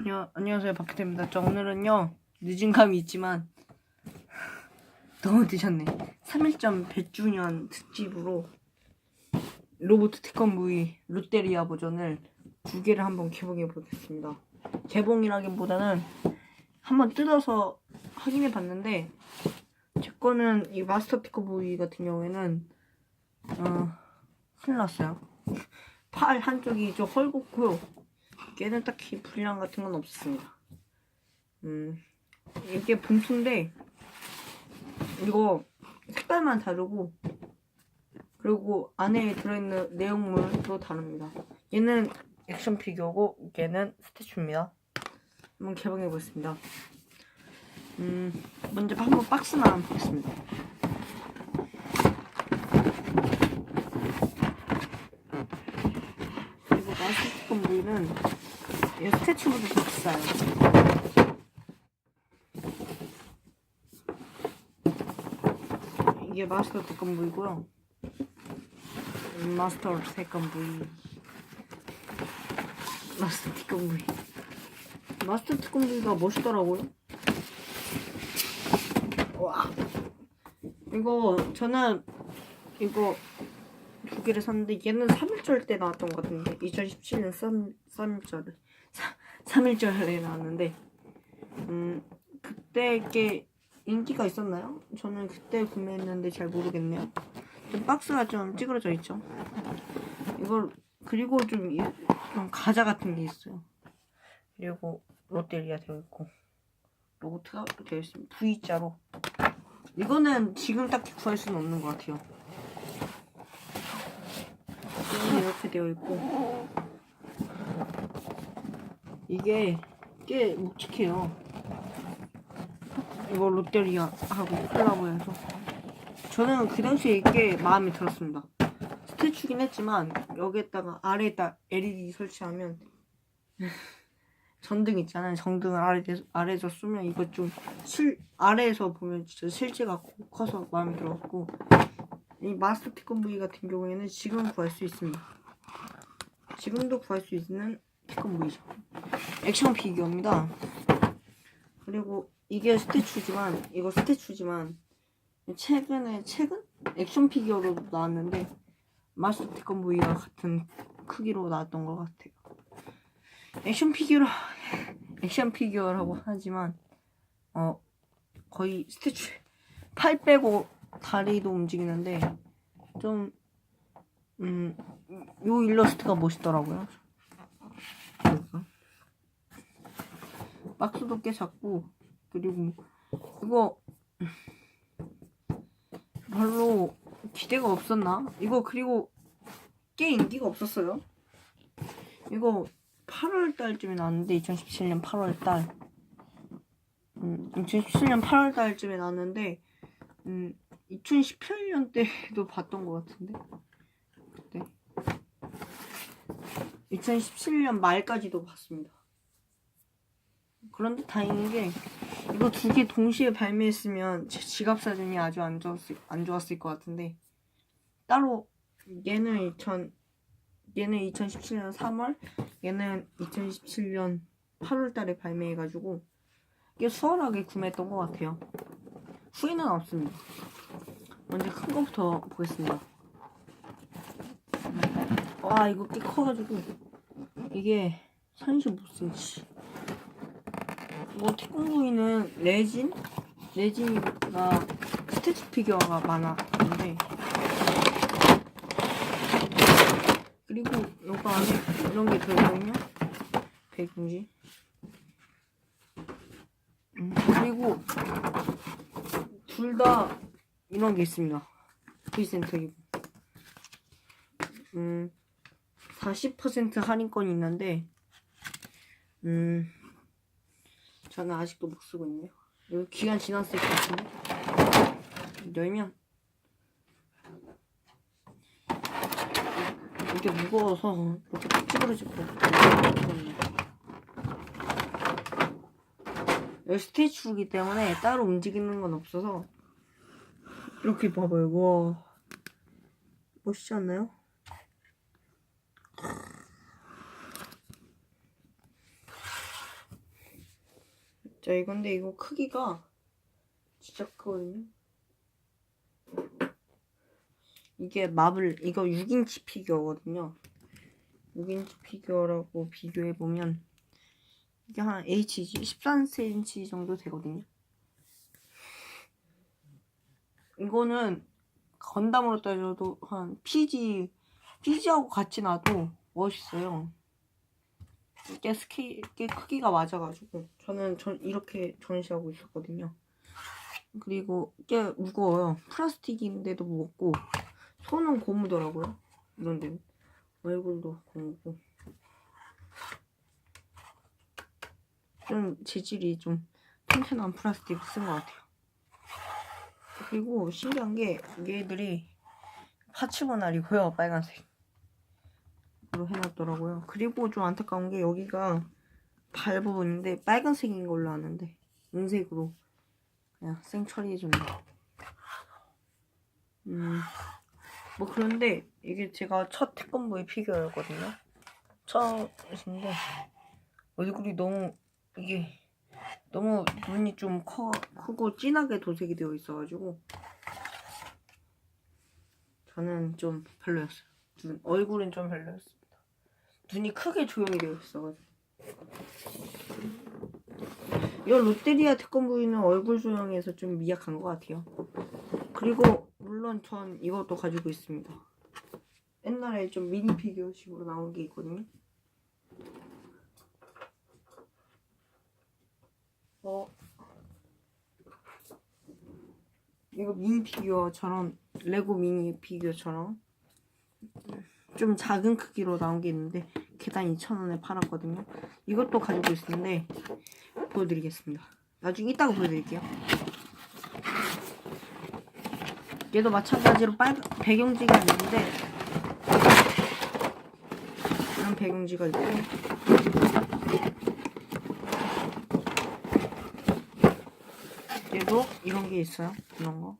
안녕, 안녕하세요 박혜태입니다. 저 오늘은요 늦은 감이 있지만 너무 늦었네. 3일전 100주년 특집으로 로봇 특검 무이 롯데리아 버전을 두 개를 한번 개봉해 보겠습니다. 개봉이라기보다는 한번 뜯어서 확인해 봤는데 제 거는 이 마스터 특검 무이 같은 경우에는 어 큰일 났어요. 팔 한쪽이 좀 헐겁고요. 얘는 딱히 불량 같은 건 없었습니다. 음, 이게 봉투인데, 이거 색깔만 다르고, 그리고 안에 들어있는 내용물도 다릅니다. 얘는 액션 피규어고, 얘는 스태츄입니다. 한번 개봉해 보겠습니다. 음, 먼저 한번 박스만 보겠습니다. 마스터 부위는 이 스태츄보다 더 비싸요. 이게 마스터 부위고요. 음, 마스터 특검 부위. 마스터 특검 부위. 마스터 특검 부위가 멋있더라고요. 와. 이거 저는 이거 두 개를 샀는데 얘는 3일절 때 나왔던 것 같은데 2017년 3, 3일절에 3 일절에 나왔는데 음 그때 게 인기가 있었나요? 저는 그때 구매했는데 잘 모르겠네요. 좀 박스가 좀 찌그러져 있죠? 이걸 그리고 좀, 이- 좀 과자 같은 게 있어요. 그리고 롯데리아 되어 있고. 로고트가 되어 있습니다. V자로. 이거는 지금 딱히 구할 수는 없는 것 같아요 이렇게 되어 있고 이게 꽤 묵직해요. 이거 롯데리아하고 콜라보해서 저는 그 당시에 이게 마음에 들었습니다. 스태츄긴 했지만 여기에다가 아래에다 LED 설치하면 전등 있잖아요. 전등을 아래 아래에서 쏘면 이거 좀 실 아래에서 보면 진짜 실제가 커서 마음에 들었고 이 마스터 피컨 V 같은 경우에는 지금 구할 수 있습니다. 지금도 구할 수 있는 피컨 V죠. 액션 피규어입니다. 그리고 이게 스태츄지만 이거 스태츄지만 최근에 최근 액션 피규어로 나왔는데 마스터 피컨 V와 같은 크기로 나왔던 것 같아요. 액션 피규어 액션 피규어라고 하지만 어 거의 스태츄 팔 빼고 다리도 움직이는데 좀 음, 요 일러스트가 멋있더라고요. 그래서 박스도 꽤 작고 그리고 이거 별로 기대가 없었나? 이거 그리고 꽤 인기가 없었어요. 이거 8월 달쯤에 나왔는데 2017년 8월 달. 음, 2017년 8월 달쯤에 나왔는데 음, 2018년 때도 봤던 것 같은데 2017년 말까지도 봤습니다. 그런데 다행인 게 이거 두 개 동시에 발매했으면 제 지갑 사정이 아주 안 좋았을 안 좋았을 것 같은데 따로 얘는 2000 얘는 2017년 3월 얘는 2017년 8월 달에 발매해 가지고 이게 수월하게 구매했던 것 같아요. 후회는 없습니다. 먼저 큰 거부터 보겠습니다. 와 이거 꽤 커가지고 이게 35cm. 뭐 태권도이는 레진? 레진이가 스태치 피규어가 많았는데 그리고 요거 안에 이런 게 들어있거든요. 배경지. 음, 그리고 둘 다 이런 게 있습니다. 프리센터이고. 음, 40% 할인권이 있는데, 음, 저는 아직도 못 쓰고 있네요. 이거 기간 지났을 것 같은데. 열면, 이게 무거워서 이렇게 딱 찌그러질 것 같아요. 여기 스테이추기 때문에 따로 움직이는 건 없어서 이렇게 봐봐요. 와 멋있지 않나요? 자 이건데 이거 크기가 진짜 크거든요. 이게 마블 이거 6인치 피규어거든요. 6인치 피규어라고 비교해 보면 이게 한 HG 13cm 정도 되거든요. 이거는 건담으로 따져도 한 PG PG하고 같이 놔도 멋있어요. 이게 스케일, 게 크기가 맞아가지고 저는 전 이렇게 전시하고 있었거든요. 그리고 꽤 무거워요. 플라스틱인데도 무겁고 손은 고무더라고요. 이런 데는 얼굴도 고무고 좀 재질이 좀 튼튼한 플라스틱 쓴 것 같아요. 그리고 신기한 게 얘들이 파츠보날이고요 빨간색. 로 해놨더라고요. 그리고 좀 안타까운 게 여기가 발 부분인데 빨간색인 걸로 아는데 은색으로 그냥 생 처리해줬네. 음, 뭐 그런데 이게 제가 첫 태권브이 피규어였거든요. 처음인데 얼굴이 너무 이게 너무 눈이 좀 커, 크고 진하게 도색이 되어 있어가지고 저는 좀 별로였어요. 눈, 얼굴은 좀 별로였습니다. 눈이 크게 조용히 되어 있어가지고. 이 롯데리아 태권브이는 얼굴 조형에서 좀 미약한 것 같아요. 그리고 물론 전 이것도 가지고 있습니다. 옛날에 좀 미니 피규어식으로 나온 게 있거든요. 어 이거 미니 피규어처럼 레고 미니 피규어처럼 좀 작은 크기로 나온 게 있는데 개당 2,000원에 팔았거든요. 이것도 가지고 있는데 보여드리겠습니다. 나중에 이따가 보여드릴게요. 얘도 마찬가지로 빨간 배경지가 있는데 이런 배경지가 있고 얘도 이런 게 있어요. 이런 거.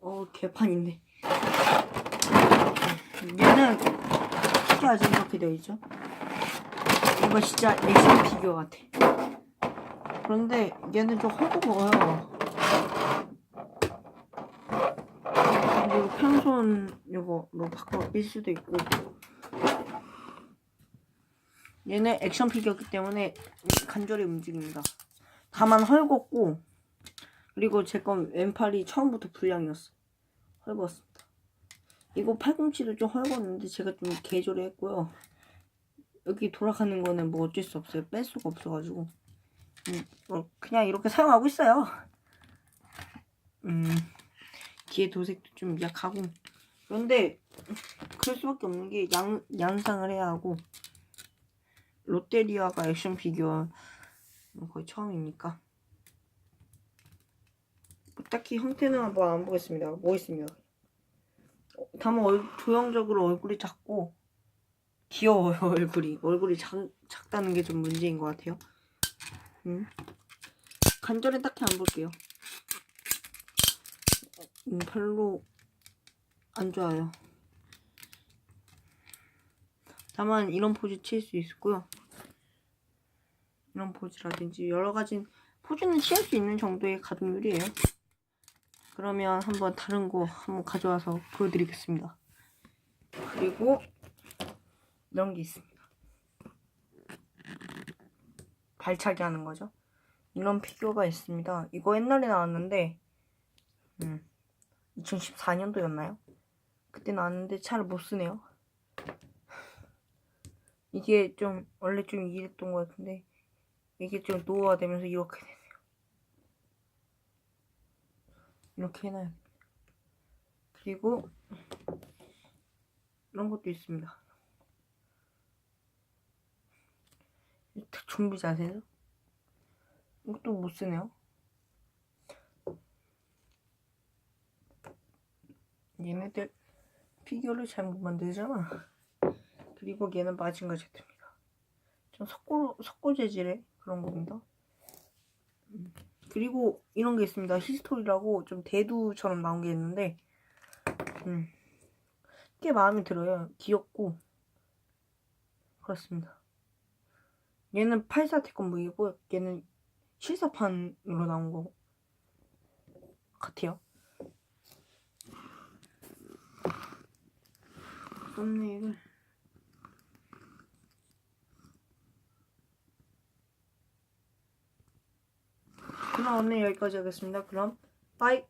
어 개판인데. 얘는 특이하지 이렇게 되어 있죠. 이거 진짜 액션 피규어 같아. 그런데 얘는 좀 헐거워요. 그리고 편손 이거로 바꿔 낄 수도 있고. 얘는 액션 피규어이기 때문에 간절히 움직입니다. 다만 헐겁고 그리고 제 건 왼팔이 처음부터 불량이었어. 헐거웠습니다. 이거 팔꿈치도 좀 헐거웠는데 제가 좀 개조를 했고요. 여기 돌아가는 거는 뭐 어쩔 수 없어요. 뺄 수가 없어가지고. 음, 어, 그냥 이렇게 사용하고 있어요. 음, 뒤에 도색도 좀 약하고. 그런데, 그럴 수밖에 없는 게 양, 양상을 해야 하고, 롯데리아가 액션 피규어 거의 처음이니까. 뭐 딱히 형태는 한번 안 보겠습니다. 뭐 있습니다. 어, 다만 얼, 조형적으로 얼굴이 작고 귀여워요 얼굴이. 얼굴이 작, 작다는 게 좀 문제인 것 같아요. 음. 간절히 딱히 안 볼게요. 음, 별로 안 좋아요. 다만 이런 포즈 칠 수 있고요. 이런 포즈라든지 여러 가지 포즈는 취할 수 있는 정도의 가동률이에요 그러면 한번 다른 거 한번 가져와서 보여드리겠습니다 그리고 이런 게 있습니다. 발차기 하는 거죠. 이런 피규어가 있습니다. 이거 옛날에 나왔는데, 음, 2014년도였나요? 그때 나왔는데 잘 못 쓰네요. 이게 좀, 원래 좀 이랬던 것 같은데, 이게 좀 노화되면서 이렇게 되네요. 이렇게 해놔요. 그리고, 이런 것도 있습니다. 좀비 자세죠? 이것도 못 쓰네요. 얘네들 피규어를 잘 못 만들잖아. 그리고 얘는 마징가 제트입니다. 좀 석고, 석고 재질의 그런 겁니다. 음. 그리고 이런 게 있습니다. 히스토리라고 좀 대두처럼 나온 게 있는데 음, 꽤 마음에 들어요. 귀엽고 그렇습니다. 얘는 84 태권무이고, 얘는 실사판으로 나온 거 같아요. 썸네일을 그럼 오늘 여기까지 하겠습니다. 그럼 빠이!